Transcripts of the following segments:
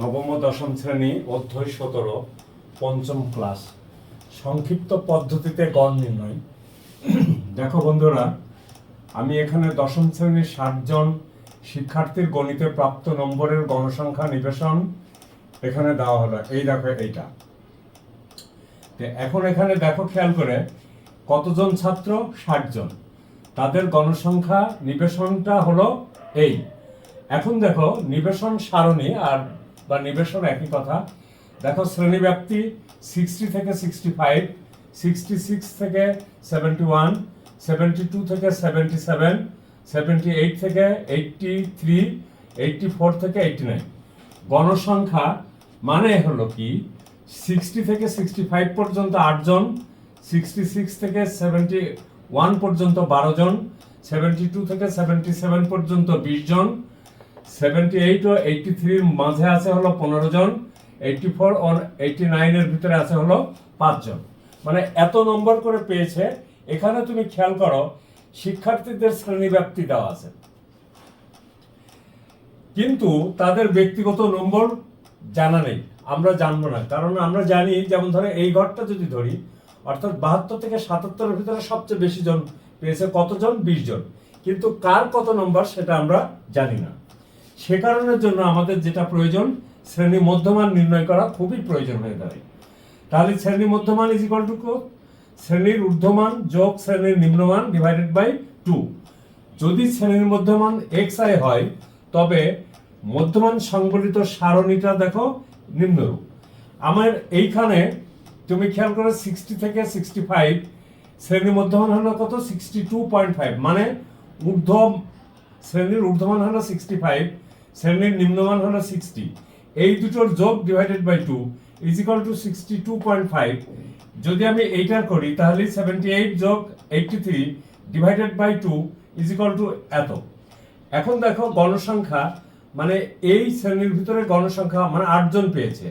নবম দশম শ্রেণি, অধ্যয় সতেরো, পঞ্চম ক্লাস। সংক্ষিপ্ত পদ্ধতিতে গড় নির্ণয়। দেখো বন্ধুরা, আমি এখানে দশম শ্রেণির ষাটজন শিক্ষার্থীর গণিতে প্রাপ্ত নম্বরের গণসংখ্যা নিবেশন এখানে দেওয়া হলো। এই দেখো এইটা। এখন এখানে দেখো খেয়াল করে, কতজন ছাত্র? ষাট জন। তাদের গণসংখ্যা নিবেশনটা হলো এই। এখন দেখো, নিবেশন সারণী আর বা নিবেশন একই কথা। দেখো শ্রেণীব্যাপ্তি সিক্সটি থেকে সিক্সটি ফাইভ সিক্সটি সিক্স থেকে সেভেন্টি ওয়ান সেভেন্টি টু থেকে সেভেন্টি সেভেন সেভেন্টি এইট থেকে এইটটি থ্রি এইটটি ফোর থেকে এইটটি নাইন গণসংখ্যা মানে হলো কি? সিক্সটি থেকে সিক্সটি ফাইভ পর্যন্ত আটজন সিক্সটি সিক্স থেকে সেভেন্টি ওয়ান পর্যন্ত বারো জন সেভেন্টি টু থেকে সেভেন্টি সেভেন পর্যন্ত বিশ জন সেভেন্টি এইট ও এইটটি থ্রির মাঝে আছে হলো পনেরো জন এইটটি ফোর ও এইটটি নাইনের ভিতরে আছে হলো পাঁচজন মানে এত নম্বর করে পেয়েছে, এখানে তুমি খেয়াল করো, শিক্ষার্থীদের শ্রেণীব্যাপ্তি দেওয়া আছে। কিন্তু তাদের ব্যক্তিগত নম্বর জানা নেই, আমরা জানব না। কারণ আমরা জানি, যেমন ধরো এই ঘরটা যদি ধরি, অর্থাৎ বাহাত্তর থেকে সাতাত্তরের ভিতরে সবচেয়ে বেশি জন পেয়েছে কতজন? বিশ জন। কিন্তু কার কত নম্বর সেটা আমরা জানি না। সে কারণের জন্য আমাদের যেটা প্রয়োজন, শ্রেণি মধ্যমান নির্ণয় করা খুবই প্রয়োজন হয়ে দাঁড়ায়। তাহলে শ্রেণি মধ্যমান ইজ ইকুয়াল টু শ্রেণির ঊর্ধ্বমান যোগ শ্রেণির নিম্নমান ডিভাইডেড বাই টু যদি শ্রেণির মধ্যমান এক্স আই হয়, তবে মধ্যমান সংবলিত সারণীটা দেখো নিম্নরূপ। আমার এইখানে তুমি খেয়াল করো সিক্সটি থেকে সিক্সটি ফাইভ শ্রেণি মধ্যমান হলো কত? সিক্সটি টু পয়েন্ট ফাইভ মানে ঊর্ধ্ব শ্রেণির ঊর্ধ্বমান হলো সিক্সটি ফাইভ শ্রেণির নিম্নমান হলো সিক্সটি এই দুটোর যোগ divided by two is equal to sixty two point five যদি আমি এইটা করি, তাহলে সেভেন্টি এইট যোগ eighty three divided by two is equal to এত। এখন দেখো গণসংখ্যা মানে এই শ্রেণির ভিতরে গণসংখ্যা মানে আটজন পেয়েছে,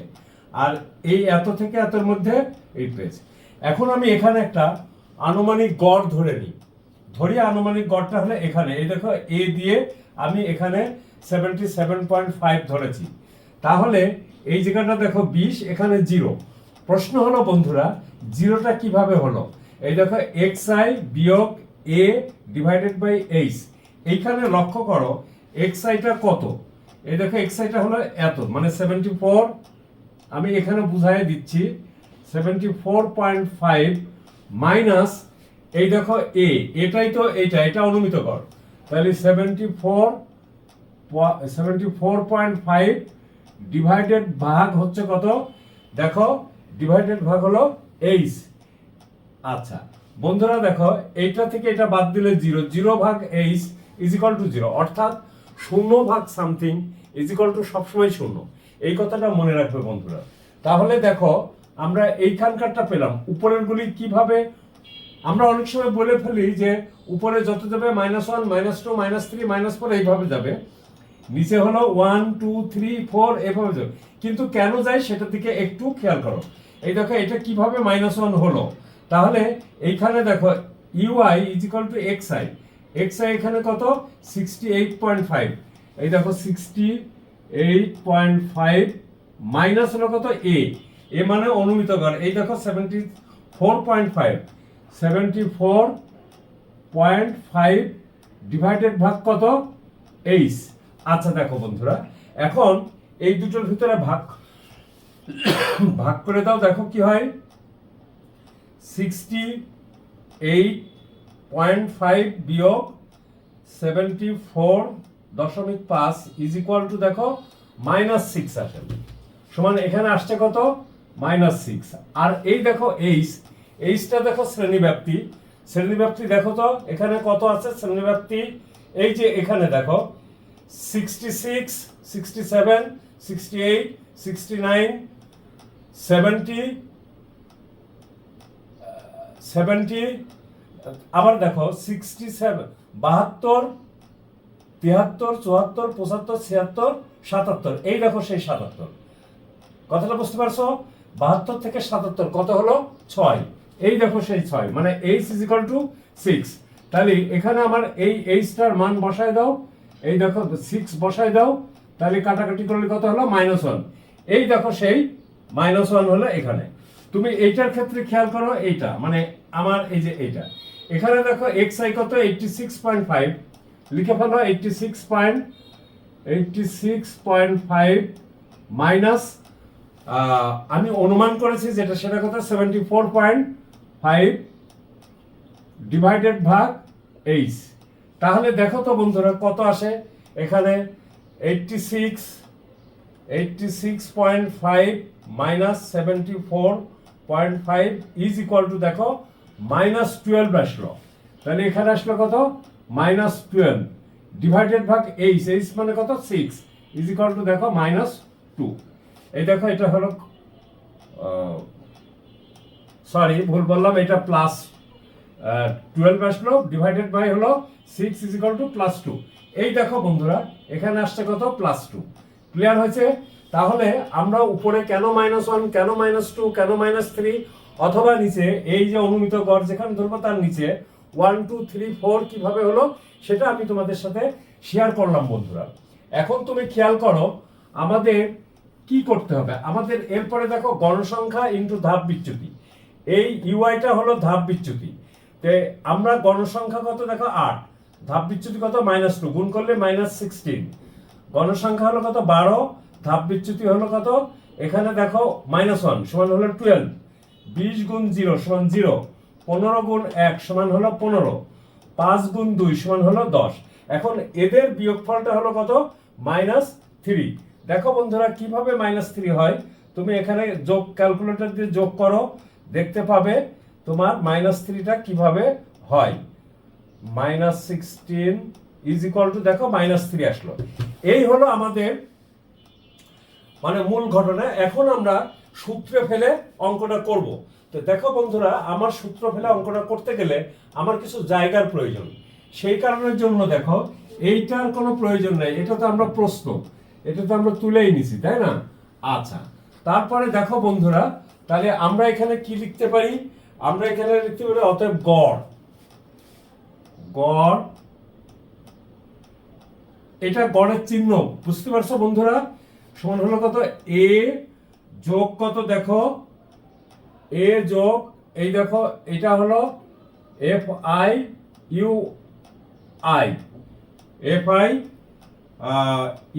আর এই এত থেকে এতর মধ্যে এই পেয়েছে। এখন আমি এখানে একটা আনুমানিক গড় ধরে নিই। ধরি আনুমানিক গড়টা হলে এখানে। এই দেখো এ দিয়ে আমি এখানে সেভেন্টি সেভেন পয়েন্ট ফাইভ ধরেছি। তাহলে এই জায়গাটা দেখো বিশ, এখানে জিরো প্রশ্ন হলো বন্ধুরা জিরোটা কীভাবে হলো? এই দেখো এক্স আই বিয়োগ এ ডিভাইডেড বাই এইচ এইখানে লক্ষ্য করো এক্স আইটা কত? এই দেখো এক্স আইটা হলো এত মানে সেভেন্টি ফোর আমি এখানে বুঝাই দিচ্ছি seventy four point five minus এই দেখো এ এটাই তো এইটা এটা অনুমিত কর। তাহলে seventy four seventy four point five divided ভাগ হচ্ছে কত? দেখো ডিভাইডেড ভাগ হলো এইচ আচ্ছা বন্ধুরা দেখো, এইটা থেকে এটা বাদ দিলে জিরো জিরো ভাগ H is equal to zero অর্থাৎ শূন্য ভাগ সামথিং ইজ ইকাল টু সবসময় শূন্য। এই কথাটা মনে রাখবে বন্ধুরা। তাহলে দেখো, আমরা এইখানকারটা পেলাম উপরের গুলি কীভাবে আমরা অনেক সময় বলে ফেলি যে উপরে যত যাবে minus one minus two minus three minus four এইভাবে যাবে। নিচে হলো ওয়ান টু থ্রি ফোর এভাবে যাবে। কিন্তু কেন যায় সেটার দিকে একটু খেয়াল করো। এই দেখো, এটা কীভাবে মাইনাস ওয়ান হলো? তাহলে এইখানে দেখো U I is equal to X I X I এখানে কত? সিক্সটি এইট পয়েন্ট ফাইভ এই দেখো sixty eight point five minus হলো কত? এ এ মানে অনুমিত গড় এই দেখো seventy four point five seventy four point five divided ভাগ কত? এইচ আচ্ছা দেখো বন্ধুরা, এখন এই দুটোর ভিতরে ভাগ ভাগ করে দাও, দেখো কি হয়। সিক্সটি এইট পয়েন্ট ফাইভ বিয়োগ সেভেন্টি ফোর দশমিক পাঁচ ইজ ইকুয়াল টু দেখো মাইনাস সিক্স আসে। সমান এখানে আসছে কত? মাইনাস সিক্স আর এই দেখো এইচ এইচটা দেখো শ্রেণীব্যাপ্তি। শ্রেণীব্যাপ্তি দেখো তো, এখানে কত আছে শ্রেণীব্যাপ্তি? এই যে এখানে দেখো sixty six sixty seven sixty eight sixty nine seventy seventy আবার দেখো সিক্সটি সেভেন বাহাত্তর তিয়াত্তর চুয়াত্তর, পঁচাত্তর, ছিয়াত্তর, সাতাত্তর। এই দেখো সেই সাতাত্তর। কথাটা বুঝতে পারছ? বাহাত্তর থেকে সাতাত্তর, কত হলো? ছয়। এই দেখো সেই ছয় মানে H is equal to six তাহলে এখানে আমার এই এইচটার মান বসায় দাও। এই দেখো সিক্স বসায় দাও। তাহলে কাটাকাটি করলে কত হলো? মাইনাস ওয়ান এই দেখো সেই মাইনাস ওয়ান হলো এখানে। তুমি এইটার ক্ষেত্রে খেয়াল করো এইটা মানে আমার এই যে এইটা। এখানে দেখো এক্স আই কত? এইটটি সিক্স পয়েন্ট ফাইভ লিখে ফেলো eighty six point eighty six point five minus আমি অনুমান করেছি যেটা সেটা কত? Seventy four point five divided ভাগ এইচ। তাহলে দেখো তো বন্ধুরা কত আসে? এখানে eighty six eighty six point five minus seventy four point five is equal to দেখো মাইনাস টুয়েলভ আসলো। তাহলে এখানে আসলো কত? মাইনাস টুয়েলভ ডিভাইডেড ভাগ এইচ। এইচ মানে কত? সিক্স ইজ ইকুয়াল টু দেখো মাইনাস টু এই দেখো এটা হলো সরি ভুল বললাম, এটা প্লাস টুয়েলভ আসলো ডিভাইডেড বাই হলো six is equal to plus two এই দেখো বন্ধুরা, এখানে আসছে কত? প্লাস টু ক্লিয়ার হয়েছে? তাহলে আমরা উপরে কেন মাইনাস ওয়ান কেন মাইনাস টু কেন মাইনাস থ্রি অথবা নিচে এই যে অনুমিত গড় যেখানে ধরবো তার নিচে ওয়ান টু থ্রি ফোর কীভাবে হলো, সেটা আমি তোমাদের সাথে শেয়ার করলাম বন্ধুরা। এখন তুমি খেয়াল করো, আমাদের কি করতে হবে? আমাদের এরপরে দেখো গণসংখ্যা ইন্টু ধাপ বিচ্যুতি এই ইউআইটা হলো ধাপ বিচ্যুতি। তে আমরা গণসংখ্যা কত দেখো? আট। ধাপ বিচ্যুতি কত? Minus two. গুণ করলে মাইনাস সিক্সটিন। গণসংখ্যা হলো কত? বারো। ধাপ বিচ্যুতি হলো কত? এখানে দেখো, মাইনাস ওয়ান সমান হলো টুয়েলভ। বিশ গুণ জিরো সমান জিরো। পনেরো গুণ এক সমান হলো পনেরো। পাঁচ গুণ দুই সমান হলো দশ। এখন এদের বিয়োগফলটা হলো কত? Minus three. দেখো বন্ধুরা, কীভাবে মাইনাস থ্রি হয়? তুমি এখানে যোগ ক্যালকুলেটর দিয়ে যোগ করো। দেখতে পাবে তোমার মাইনাস থ্রিটা কীভাবে হয়। Minus sixteen is equal to দেখো মাইনাস থ্রি আসলো। এই হলো আমাদের মানে মূল ঘটনা। এখন আমরা সূত্রে ফেলে অঙ্কটা করব। তো দেখো বন্ধুরা, আমার সূত্র ফেলে অঙ্কটা করতে গেলে আমার কিছু জায়গার প্রয়োজন। সেই কারণের জন্য দেখো, এইটার কোনো প্রয়োজন নেই। এটা তো আমরা প্রশ্ন। এটা তো আমরা তুলেই নিছি, তাই না? আচ্ছা তারপরে দেখো বন্ধুরা তাহলে আমরা এখানে কি লিখতে পারি? আমরা এখানে লিখতে পারি অতএব গড়। গড়, এটা গড়ের চিহ্ন, বুঝতে পারছ বন্ধুরা? সমান হলো কত? এ যোগ কত দেখো? এ যোগ, এই দেখো, এটা হলো F I U I F I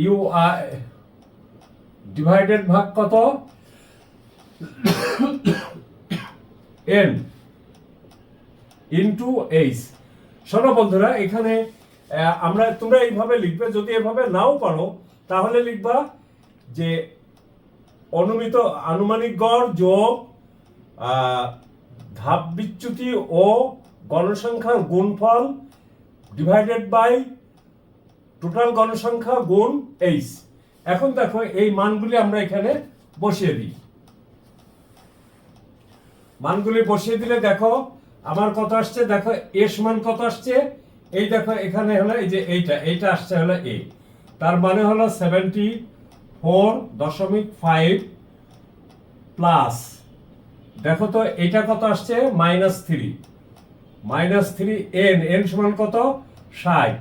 U I divided ভাগ কত? এন ইন্টু এইচ শোনো বন্ধুরা এখানে আমরা, তোমরা এইভাবে লিখবে, যদি এভাবে নাও পারো, তাহলে লিখবা যে অনুমিত আনুমানিক গড় যোগ ধাপ বিচ্যুতি ও গণসংখ্যার গুণফল ডিভাইডেড বাই টোটাল গণসংখ্যা গুণ এইচ এখন দেখো, এই মানগুলি আমরা এখানে বসিয়ে দিই। মানগুলি বসিয়ে দিলে দেখো, আমার কত আসছে? দেখো, এস মান কত আসছে? এই দেখো, এখানে হলো এই যে এইটা এইটা আসছে হলো এ। তার মানে হলো সেভেন্টি ফোর দশমিক ফাইভ প্লাস দেখো তো এটা কত আসছে? Minus three minus three N N সমান কত? ষাট।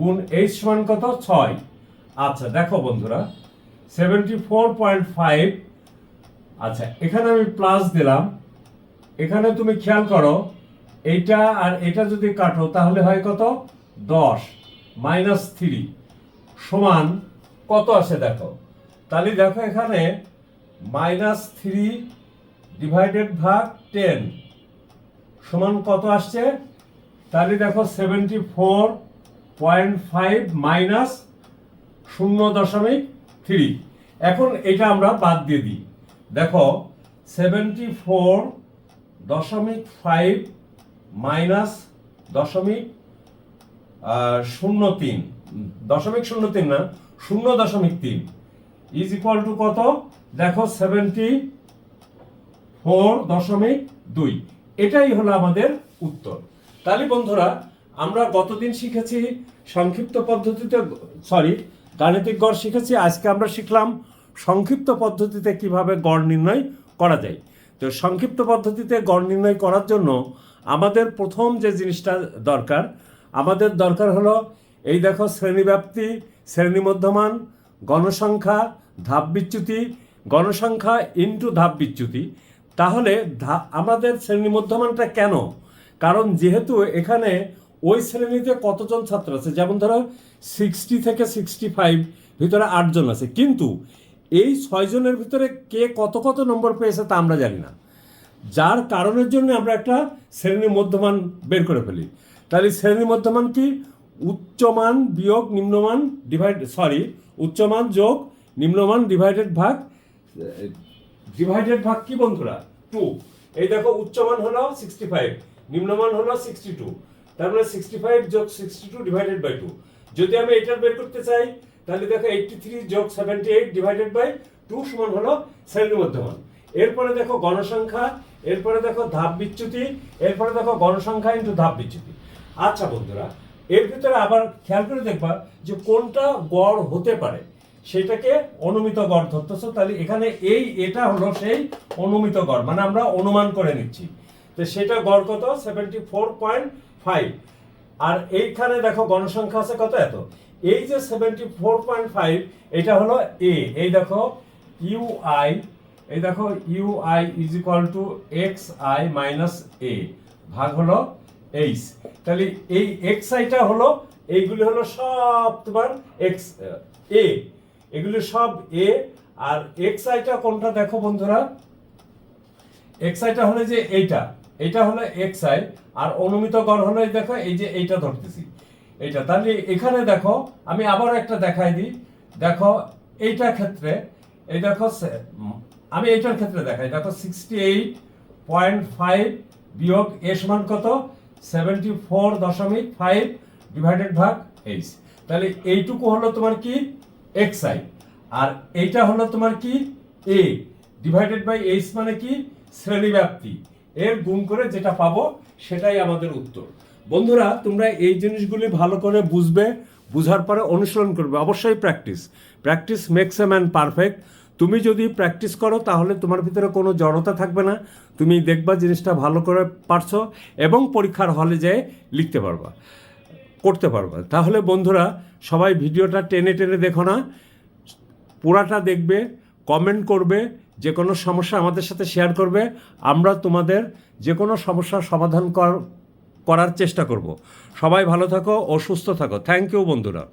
গুণ এইচ সমান কত? ছয়। আচ্ছা দেখো বন্ধুরা সেভেন্টি ফোর পয়েন্ট ফাইভ আচ্ছা এখানে আমি প্লাস দিলাম। এখানে তুমি খেয়াল করো, এইটা আর এটা যদি কাটো, তাহলে হয় কত? দশ, মাইনাস থ্রি, সমান কত আসে দেখো? তাহলে দেখো এখানে মাইনাস থ্রি ডিভাইডেড ভাগ টেন, সমান কত আসছে? তাহলে দেখো seventy four point five minus শূন্য দশমিক থ্রি। এখন এটা আমরা বাদ দিয়ে দিই। দেখো, সেভেন্টি ফোর দশমিক ফাইভ মাইনাস দশমিক শূন্য তিন। দশমিক শূন্য তিন না, শূন্য দশমিক তিন। ইজ ইকুয়াল টু কত? দেখো সেভেন্টি ফোর দশমিক দুই। এটাই হলো আমাদের উত্তর। তাহলে বন্ধুরা, আমরা গতদিন শিখেছি সংক্ষিপ্ত পদ্ধতিতে সরি গাণিতিক গড় শিখেছি। আজকে আমরা শিখলাম সংক্ষিপ্ত পদ্ধতিতে কীভাবে গড় নির্ণয় করা যায়। তো সংক্ষিপ্ত পদ্ধতিতে গড় নির্ণয় করার জন্য আমাদের প্রথম যে জিনিসটা দরকার, আমাদের দরকার হলো এই দেখো শ্রেণীব্যাপ্তি শ্রেণি মধ্যমান গণসংখ্যা ধাপ বিচ্যুতি গণসংখ্যা ইন্টু ধাপ বিচ্যুতি তাহলে আমাদের শ্রেণি মধ্যমানটা কেন? কারণ যেহেতু এখানে ওই শ্রেণীতে কতজন ছাত্র আছে? যেমন ধরো সিক্সটি থেকে সিক্সটি ফাইভ ভিতরে আটজন আছে। কিন্তু এই ছয়জনের ভিতরে কে কত কত নম্বর পেয়েছে তা আমরা জানি না। যার কারণের জন্য আমরা একটা শ্রেণি মধ্যমান বের করে ফেলি। তাহলে শ্রেণি মধ্যমান কি? উচ্চমান বিয়োগ নিম্নমান ডিভাইড সরি উচ্চমান যোগ নিম্নমান ডিভাইডেড ভাগ ডিভাইডেড ভাগ কি বন্ধুরা? টু এই দেখো উচ্চমান হলো সিক্সটি ফাইভ নিম্নমান হলো সিক্সটি টু তার মানে সিক্সটি ফাইভ যোগ sixty two divided by two যদি আমি এটা বের করতে চাই তাহলে দেখো এইটটি থ্রি যোগ seventy eight divided by two সমান হলো শ্রেণি মধ্যমান এরপরে দেখো গণসংখ্যা, এরপরে দেখো ধাপ বিচ্যুতি, এরপরে দেখো গণসংখ্যা ইন্টু ধাপ বিচ্যুতি। আচ্ছা বন্ধুরা, এর ভিতরে আবার খেয়াল করে দেখবা যে কোনটা গড় হতে পারে, সেটাকে অনুমিত গড় ধরতেছো তাহলে এখানে এই এটা হলো সেই অনুমিত গড় মানে আমরা অনুমান করে নিচ্ছি। তো সেটা গড় কত? সেভেন্টি ফোর পয়েন্ট ফাইভ আর এইখানে দেখো গণসংখ্যা আছে কত এত? এই যে সেভেন্টি ফোর পয়েন্ট ফাইভ এটা হলো এ এই দেখো ইউ আই এই দেখো U I is equal to X I minus A ভাগ হলো এইচ তাহলে এই এক্স আইটা হলো, এইগুলি হলো সব তোমার এক্স এ এগুলি সব এ আর এক্স আইটা কোনটা দেখো বন্ধুরা? এক্স আইটা হলো যে এইটা। এইটা হলো এক্স আই আর অনুমিত গড় হলো এই দেখো, এই যে এইটা ধরতেছি। এইটা। তাহলে এখানে দেখো, আমি আবার একটা দেখাই দিই। দেখো, এইটার ক্ষেত্রে, এই দেখো আমি এইটার ক্ষেত্রে দেখাই। দেখো সিক্সটি এইট পয়েন্ট ফাইভ বিয়োগ এ সমান কত? সেভেন্টি ফোর দশমিক ফাইভ ডিভাইডেড ভাগ এইচ তাহলে এইটুকু হলো তোমার কি? এক্স আই আর এইটা হলো তোমার কি? এ ডিভাইডেড বাই এইচ মানে কি? শ্রেণীব্যাপ্তি। এর গুণ করে যেটা পাবো, সেটাই আমাদের উত্তর। বন্ধুরা, তোমরা এই জিনিসগুলি ভালো করে বুঝবে, বুঝার পরে অনুসরণ করবে। অবশ্যই practice practice makes a man perfect তুমি যদি প্র্যাকটিস করো, তাহলে তোমার ভিতরে কোনো জড়তা থাকবে না। তুমি দেখবা জিনিসটা ভালো করে পারছ এবং পরীক্ষার হলে যেয়ে লিখতে পারবা, করতে পারবা। তাহলে বন্ধুরা, সবাই ভিডিওটা টেনে টেনে দেখো না। পুরাটা দেখবে কমেন্ট করবে যে কোনো সমস্যা আমাদের সাথে শেয়ার করবে। আমরা তোমাদের যে কোনো সমস্যার সমাধান কর- করার চেষ্টা করব। সবাই ভালো থাকো ও সুস্থ থাকো। থ্যাংক ইউ বন্ধুরা।